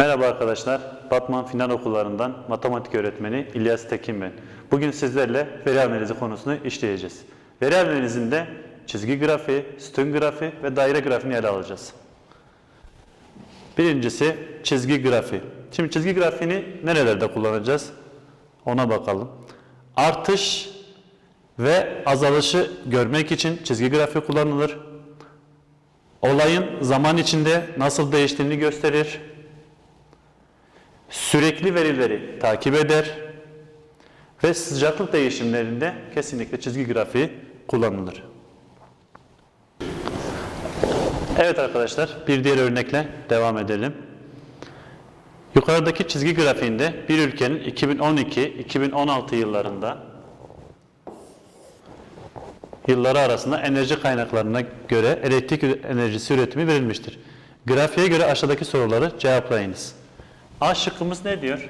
Merhaba arkadaşlar. Batman Final Okullarından matematik öğretmeni İlyas Tekin ben. Bugün sizlerle veri analizi konusunu işleyeceğiz. Veri analizinde çizgi grafiği, sütun grafiği ve daire grafiğini ele alacağız. Birincisi çizgi grafiği. Şimdi çizgi grafiğini nerelerde kullanacağız? Ona bakalım. Artış ve azalışı görmek için çizgi grafiği kullanılır. Olayın zaman içinde nasıl değiştiğini gösterir. Sürekli verileri takip eder ve sıcaklık değişimlerinde kesinlikle çizgi grafiği kullanılır. Evet arkadaşlar bir diğer örnekle devam edelim. Yukarıdaki çizgi grafiğinde bir ülkenin 2012-2016 yıllarında yılları arasında enerji kaynaklarına göre elektrik enerjisi üretimi verilmiştir. Grafiğe göre aşağıdaki soruları cevaplayınız. A şıkkımız ne diyor?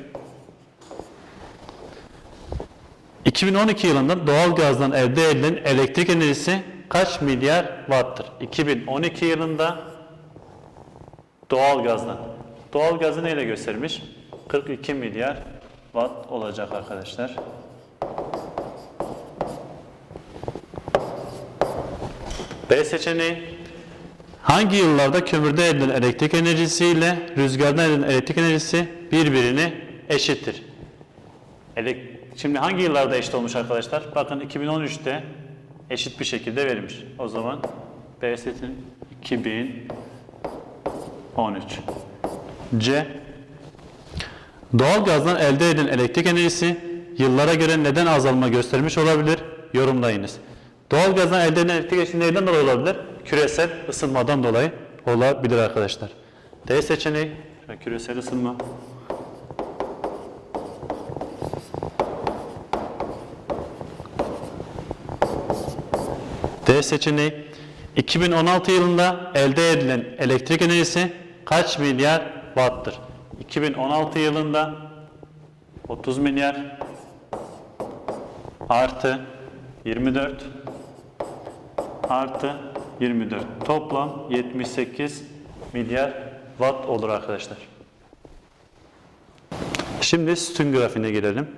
2012 yılında doğal gazdan elde edilen elektrik enerjisi kaç milyar watt'tır? 2012 yılında doğal gazdan. Doğal gazı neyle göstermiş? 42 milyar watt olacak arkadaşlar. B seçeneği Hangi yıllarda kömürde elde elektrik enerjisi ile rüzgardan elde elektrik enerjisi birbirine eşittir? Şimdi hangi yıllarda eşit olmuş arkadaşlar? Bakın 2013'te eşit bir şekilde verilmiş. O zaman B seçeneği 2013. C. Doğal gazdan elde edilen elektrik enerjisi yıllara göre neden azalma göstermiş olabilir? Yorumlayınız. Doğal gazdan elde edilen elektrik enerjisi neden dolayı olabilir? Küresel ısınmadan dolayı olabilir arkadaşlar. D seçeneği küresel ısınma. D seçeneği 2016 yılında elde edilen elektrik enerjisi kaç milyar watt'tır? 2016 yılında 30 milyar artı 24 artı 24 toplam 78 milyar watt olur arkadaşlar. Şimdi sütun grafiğine gelelim.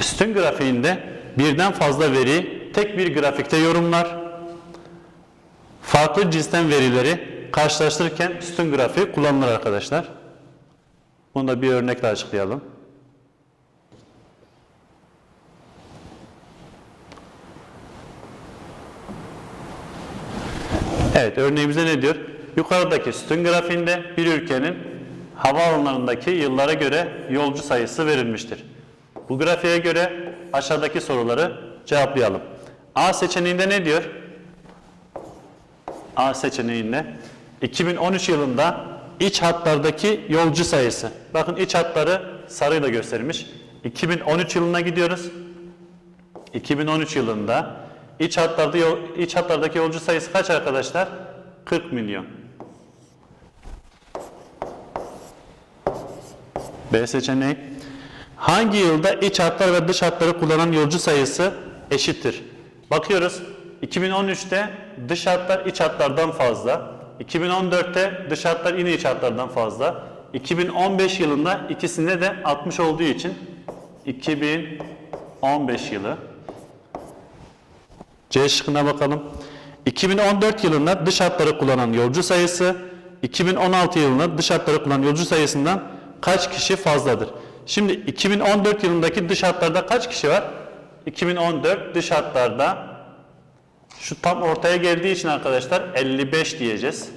Sütun grafiğinde birden fazla veri tek bir grafikte yorumlar. Farklı cinsten verileri karşılaştırırken sütun grafiği kullanılır arkadaşlar. Bunu da bir örnekle açıklayalım. Evet örneğimizde ne diyor? Yukarıdaki sütun grafiğinde bir ülkenin havaalanlarındaki yıllara göre yolcu sayısı verilmiştir. Bu grafiğe göre aşağıdaki soruları cevaplayalım. A seçeneğinde ne diyor? A seçeneğinde 2013 yılında iç hatlardaki yolcu sayısı. Bakın iç hatları sarıyla göstermiş. 2013 yılına gidiyoruz. 2013 yılında iç hatlarda iç hatlardaki yolcu sayısı kaç arkadaşlar? 40 milyon. B seçeneği. Hangi yılda iç hatlar ve dış hatları kullanan yolcu sayısı eşittir? Bakıyoruz. 2013'te dış hatlar iç hatlardan fazla. 2014'te dış hatlar yine iç hatlardan fazla. 2015 yılında ikisinde de 60 olduğu için 2015 yılı. C şıkkına bakalım. 2014 yılında dış hatları kullanan yolcu sayısı 2016 yılında dış hatları kullanan yolcu sayısından kaç kişi fazladır? Şimdi 2014 yılındaki dış hatlarda kaç kişi var? 2014 dış hatlarda şu tam ortaya geldiği için arkadaşlar 55 diyeceğiz.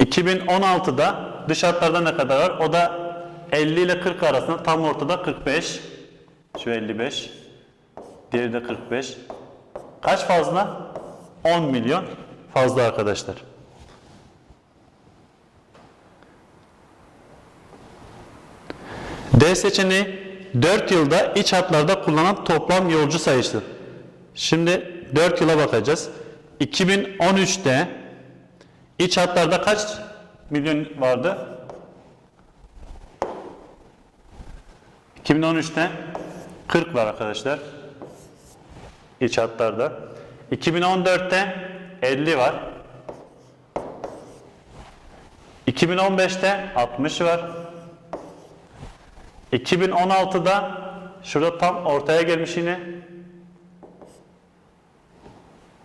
...2016'da dış hatlarda ne kadar var? O da 50 ile 40 arasında tam ortada 45. Şu 55. Diğeri de 45. Kaç fazla? 10 milyon fazla arkadaşlar. D seçeneği 4 yılda iç hatlarda kullanılan toplam yolcu sayısı. Şimdi 4 yıla bakacağız. 2013'te iç hatlarda kaç milyon vardı? 2013'te 40 var arkadaşlar. iç hatlarda. 2014'te 50 var. 2015'te 60 var. 2016'da şurada tam ortaya gelmiş yine.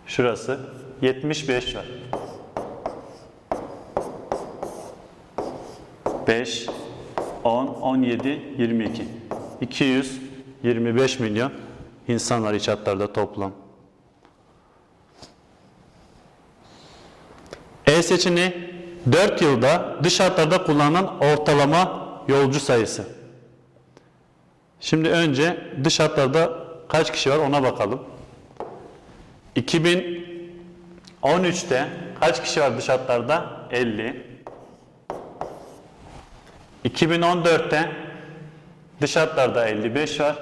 Şurası 75 var. 5 10 17 22 225 milyon insan var iç hatlarda toplam. E seçeneği 4 yılda dış hatlarda kullanılan ortalama yolcu sayısı. Şimdi önce dış hatlarda kaç kişi var ona bakalım. 2013'te kaç kişi var dış hatlarda? 50. 2014'te dış hatlarda 55 var.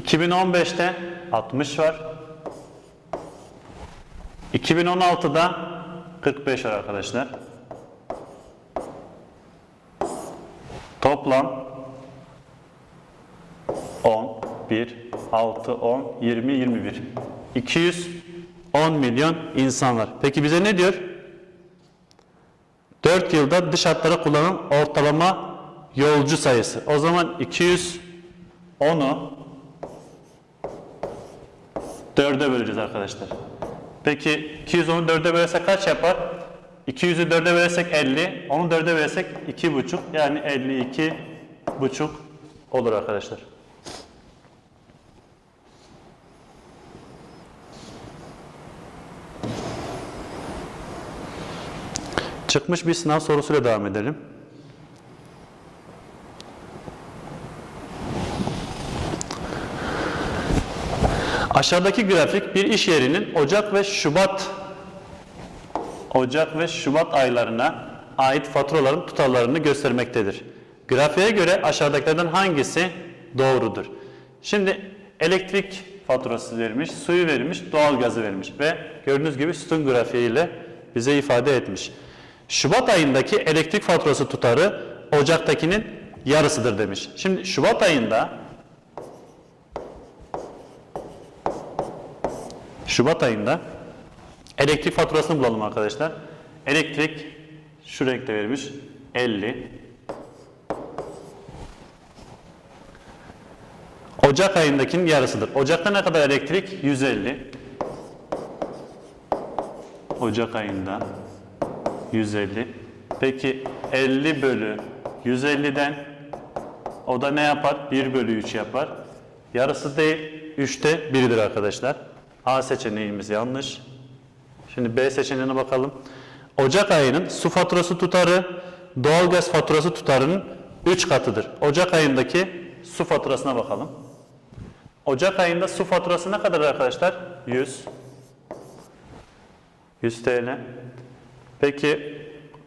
2015'te 60 var. 2016'da 45 var arkadaşlar. Toplam 10, 1, 6, 10, 20, 21. 210 milyon insan var. Peki bize ne diyor? 4 yılda dış hatlara kullanılan ortalama yolcu sayısı. O zaman 210'u 4'e böleceğiz arkadaşlar. Peki 210'u 4'e bölersek kaç yapar? 200'ü 4'e bölersek 50, onu 4'e bölersek 2,5 yani 52,5 olur arkadaşlar. Çıkmış bir sınav sorusuyla devam edelim. Aşağıdaki grafik bir iş yerinin Ocak ve Şubat Ocak ve Şubat aylarına ait faturaların tutarlarını göstermektedir. Grafiğe göre aşağıdakilerden hangisi doğrudur? Şimdi elektrik faturası vermiş, suyu vermiş, doğalgazı vermiş ve gördüğünüz gibi sütun grafiğiyle bize ifade etmiş. Şubat ayındaki elektrik faturası tutarı Ocak'takinin yarısıdır demiş. Şimdi Şubat ayında Şubat ayında elektrik faturasını bulalım arkadaşlar. Elektrik şu renkte vermiş 50. Ocak ayındakinin yarısıdır. Ocakta ne kadar elektrik? 150. Ocak ayında 150. Peki 50 bölü 150'den o da ne yapar? 1 bölü 3 yapar. Yarısı değil, 3'te 1'dir arkadaşlar. A seçeneğimiz yanlış. Şimdi B seçeneğine bakalım. Ocak ayının su faturası tutarı doğalgaz faturası tutarının 3 katıdır. Ocak ayındaki su faturasına bakalım. Ocak ayında su faturası ne kadar arkadaşlar? 100. 100 TL. Peki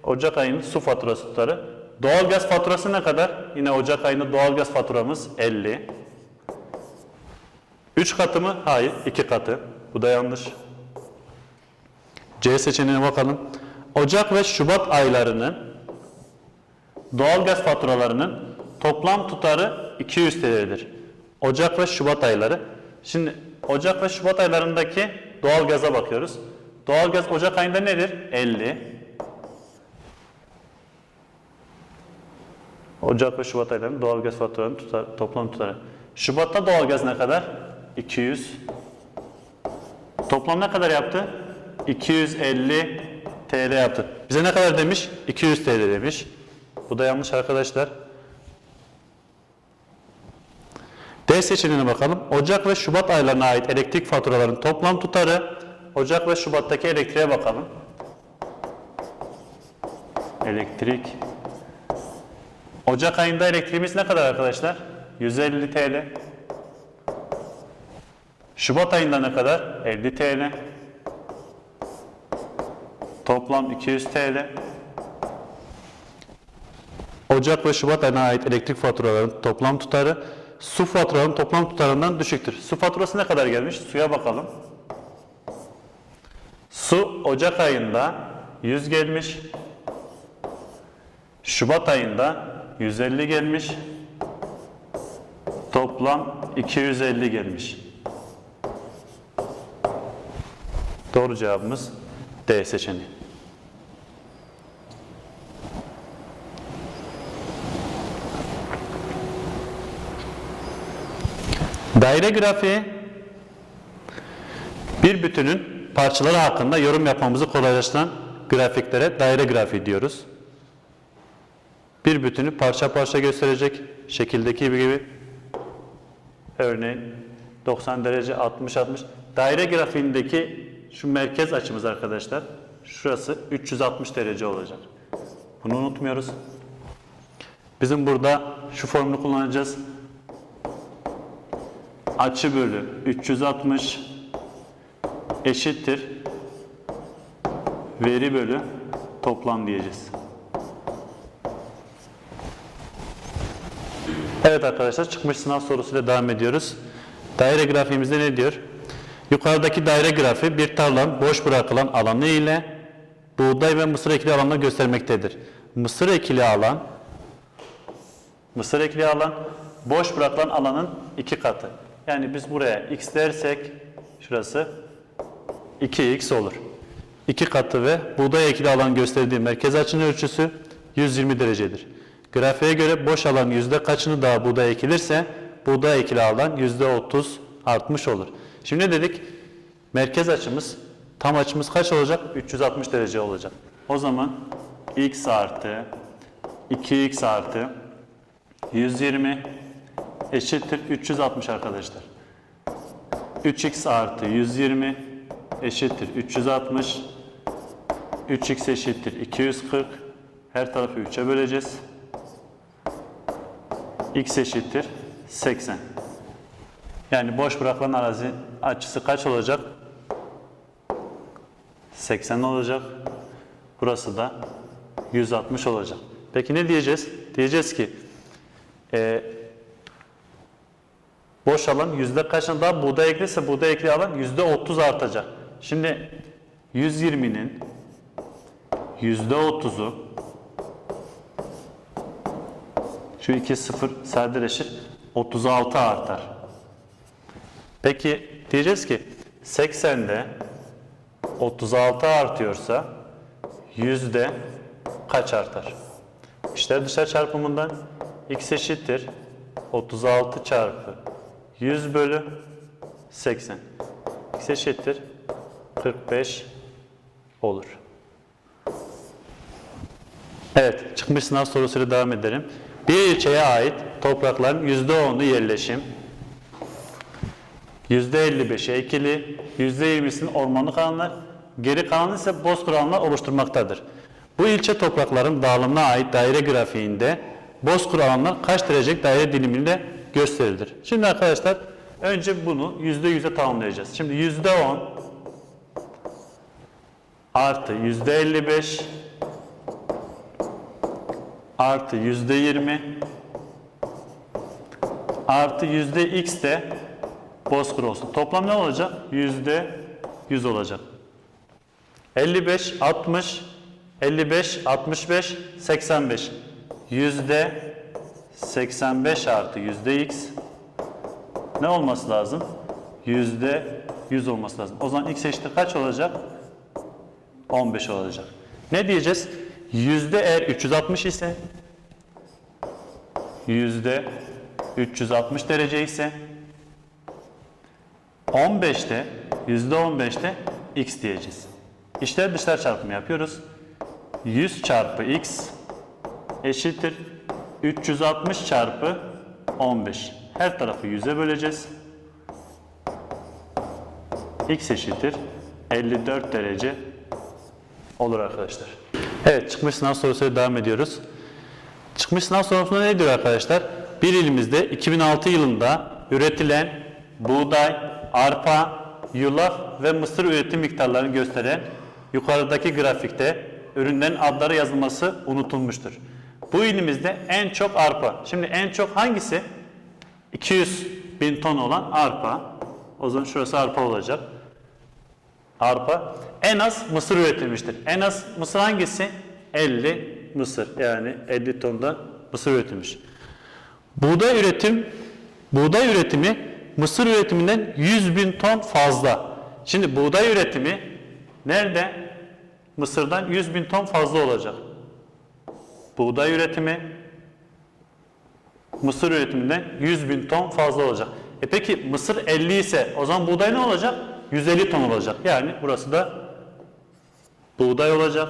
Ocak ayının su faturası tutarı. Doğalgaz faturası ne kadar? Yine Ocak ayında doğalgaz faturamız 50. 3 katı mı? Hayır, 2 katı. Bu da yanlış. C seçeneğine bakalım. Ocak ve Şubat aylarının doğalgaz faturalarının toplam tutarı 200 TL'dir. Ocak ve Şubat ayları. Şimdi Ocak ve Şubat aylarındaki doğalgaza bakıyoruz. Doğalgaz Ocak ayında nedir? 50. Ocak ve Şubat aylarının doğalgaz faturalarının tutar, toplam tutarı. Şubat'ta doğalgaz ne kadar? 200. Toplam ne kadar yaptı? 250 TL yaptı. Bize ne kadar demiş? 200 TL demiş. Bu da yanlış arkadaşlar. D seçeneğine bakalım. Ocak ve Şubat aylarına ait elektrik faturalarının toplam tutarı. Ocak ve Şubat'taki elektriğe bakalım. Elektrik. Ocak ayında elektriğimiz ne kadar arkadaşlar? 150 TL. Şubat ayında ne kadar? 50 TL. Toplam 200 TL. Ocak ve Şubat ayına ait elektrik faturalarının toplam tutarı su faturalarının toplam tutarından düşüktür. Su faturası ne kadar gelmiş? Suya bakalım. Su Ocak ayında 100 gelmiş. Şubat ayında 150 gelmiş. Toplam 250 gelmiş. Doğru cevabımız D seçeneği. Daire grafiği bir bütünün parçaları hakkında yorum yapmamızı kolaylaştıran grafiklere daire grafiği diyoruz. Bir bütünü parça parça gösterecek şekildeki gibi örneğin 90 derece 60 60 daire grafiğindeki şu merkez açımız arkadaşlar şurası 360 derece olacak. Bunu unutmuyoruz. Bizim burada şu formülü kullanacağız. Açı bölü 360 eşittir veri bölü toplam diyeceğiz. Evet arkadaşlar çıkmış sınav sorusuyla devam ediyoruz. Daire grafiğimizde ne diyor? Yukarıdaki daire grafiği bir tarlanın boş bırakılan alanı ile buğday ve mısır ekili alanını göstermektedir. Mısır ekili alan mısır ekili alan boş bırakılan alanın iki katı. Yani biz buraya x dersek şurası 2x olur. İki katı ve buğday ekili alan gösterdiği merkez açının ölçüsü 120 derecedir. Grafiğe göre boş alan yüzde kaçını daha buğday ekilirse buğday ekili alan yüzde 30 artmış olur. Şimdi ne dedik? Merkez açımız tam açımız kaç olacak? 360 derece olacak. O zaman x artı 2x artı 120 eşittir 360 arkadaşlar. 3x artı 120 eşittir 360. 3x eşittir 240. Her tarafı 3'e böleceğiz. x eşittir 80. Yani boş bırakılan arazi açısı kaç olacak? 80 olacak. Burası da 160 olacak. Peki ne diyeceğiz? Diyeceğiz ki e, boş alan yüzde kaçına daha buğday eklirse buğday ekli alan yüzde 30 artacak. Şimdi 120'nin yüzde 30'u şu iki sıfır sadeleşir 36 artar. Peki diyeceğiz ki 80'de 36 artıyorsa yüzde kaç artar? İşler dışarı çarpımından x eşittir 36 çarpı 100 bölü 80. x eşittir 45 olur. Evet, çıkmış sınav sorusuyla devam edelim. Bir ilçeye ait toprakların %10'u yerleşim, %55'i ekili, %20'sinin ormanlık alanlar, geri kalanı ise bozkır alanlar oluşturmaktadır. Bu ilçe toprakların dağılımına ait daire grafiğinde bozkır alanlar kaç derecelik daire diliminde gösterilir. Şimdi arkadaşlar önce bunu %100'e tamamlayacağız. Şimdi %10 artı %55 artı %20 artı %x de bozkır olsun. Toplam ne olacak? %100 olacak. 55, 60, 55, 65, 85. Yüzde 85 artı yüzde x ne olması lazım? Yüzde 100 olması lazım. O zaman x eşittir kaç olacak? 15 olacak. Ne diyeceğiz? Yüzde eğer 360 ise yüzde 360 derece ise 15'te yüzde 15'te x diyeceğiz. İşler dışlar çarpımı yapıyoruz. 100 çarpı x eşittir 360 çarpı 15. Her tarafı 100'e böleceğiz. x eşittir 54 derece olur arkadaşlar. Evet çıkmış sınav sorusuyla devam ediyoruz. Çıkmış sınav sorusunda ne diyor arkadaşlar? Bir ilimizde 2006 yılında üretilen buğday, arpa, yulaf ve mısır üretim miktarlarını gösteren yukarıdaki grafikte ürünlerin adları yazılması unutulmuştur. Bu ilimizde en çok arpa. Şimdi en çok hangisi? 200 bin ton olan arpa. O zaman şurası arpa olacak. Arpa. En az mısır üretilmiştir. En az mısır hangisi? 50 mısır. Yani 50 tonda mısır üretilmiş. Buğday üretim buğday üretimi mısır üretiminden 100 bin ton fazla. Şimdi buğday üretimi nerede? Mısır'dan 100 bin ton fazla olacak. Buğday üretimi Mısır üretiminden 100 bin ton fazla olacak. E peki mısır 50 ise o zaman buğday ne olacak? 150 ton olacak. Yani burası da buğday olacak.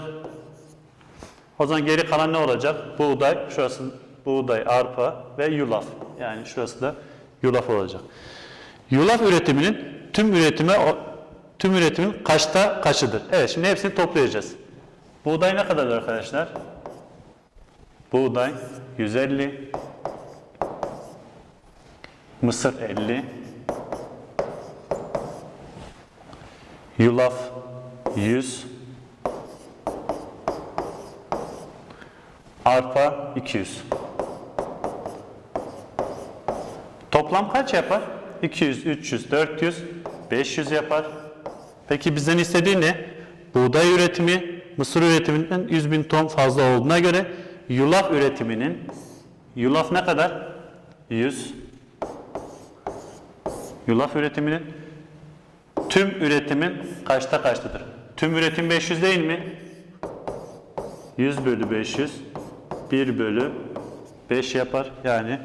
O zaman geri kalan ne olacak? Buğday, şurası buğday, arpa ve yulaf. Yani şurası da yulaf olacak. Yulaf üretiminin tüm üretime tüm üretimin kaçta kaçıdır? Evet şimdi hepsini toplayacağız. Buğday ne kadardır arkadaşlar? Buğday 150 Mısır 50 Yulaf 100 Arpa 200 Toplam kaç yapar? 200, 300, 400, 500 yapar. Peki bizden istediği ne? Buğday üretimi mısır üretiminden 100 bin ton fazla olduğuna göre yulaf üretiminin yulaf ne kadar? 100 Yulaf üretiminin tüm üretimin kaçta kaçtadır? Tüm üretim 500 değil mi? 100 bölü 500 1 bölü 5 yapar. Yani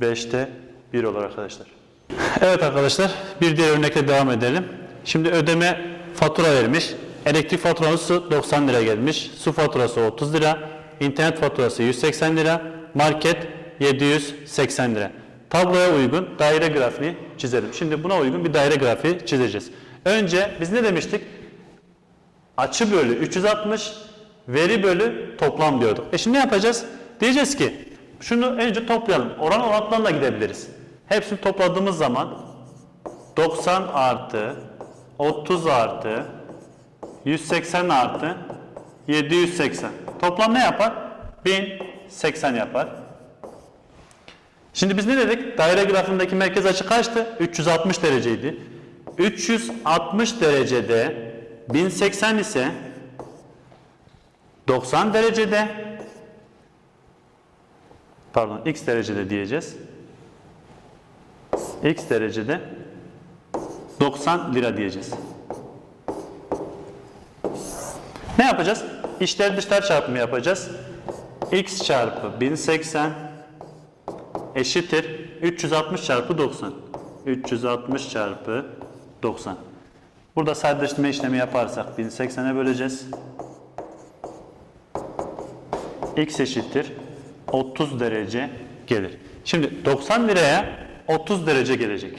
5'te 1 olur arkadaşlar. Evet arkadaşlar bir diğer örnekle devam edelim. Şimdi ödeme fatura vermiş. Elektrik faturası 90 lira gelmiş. Su faturası 30 lira. internet faturası 180 lira. Market 780 lira. Tabloya uygun daire grafiği çizelim. Şimdi buna uygun bir daire grafiği çizeceğiz. Önce biz ne demiştik? Açı bölü 360, veri bölü toplam diyorduk. E şimdi ne yapacağız? Diyeceğiz ki şunu önce toplayalım. Oran orantılarla gidebiliriz. Hepsini topladığımız zaman 90 artı 30 artı 180 artı 780. Toplam ne yapar? 1080 yapar. Şimdi biz ne dedik? Daire grafiğindeki merkez açı kaçtı? 360 dereceydi. 360 derecede 1080 ise 90 derecede pardon x derecede diyeceğiz. x derecede 90 lira diyeceğiz. Ne yapacağız? İçler dışlar çarpımı yapacağız. x çarpı 1080 eşittir 360 çarpı 90. 360 çarpı 90. Burada sadeleştirme işlemi yaparsak 1080'e böleceğiz. X eşittir 30 derece gelir. Şimdi 90 liraya 30 derece gelecek.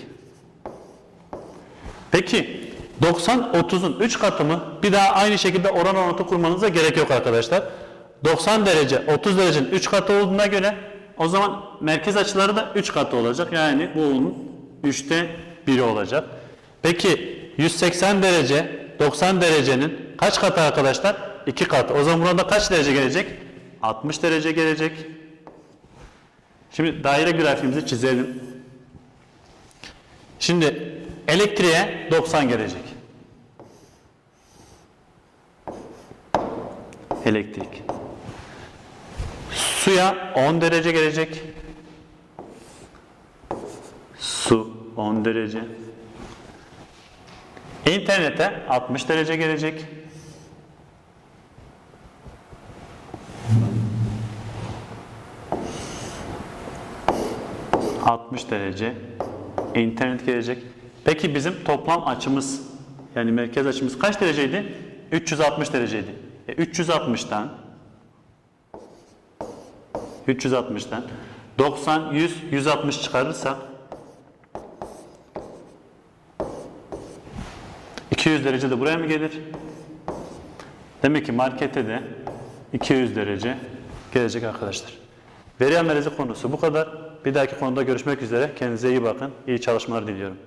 Peki 90 30'un 3 katı mı? Bir daha aynı şekilde oran orantı kurmanıza gerek yok arkadaşlar. 90 derece 30 derecenin 3 katı olduğuna göre o zaman merkez açıları da 3 katı olacak. Yani bu onun 3'te 1'i olacak. Peki 180 derece 90 derecenin kaç katı arkadaşlar? 2 katı. O zaman burada kaç derece gelecek? 60 derece gelecek. Şimdi daire grafiğimizi çizelim. Şimdi elektriğe 90 gelecek. Elektrik. Suya 10 derece gelecek. Su 10 derece. İnternete 60 derece gelecek. ...60 derece internet gelecek. Peki bizim toplam açımız yani merkez açımız kaç dereceydi? 360 dereceydi. E 360'tan 360'tan 90, 100, 160 çıkarırsak 200 derece de buraya mı gelir? Demek ki markete de 200 derece gelecek arkadaşlar. Veri analizi konusu bu kadar. Bir dahaki konuda görüşmek üzere. Kendinize iyi bakın. İyi çalışmalar diliyorum.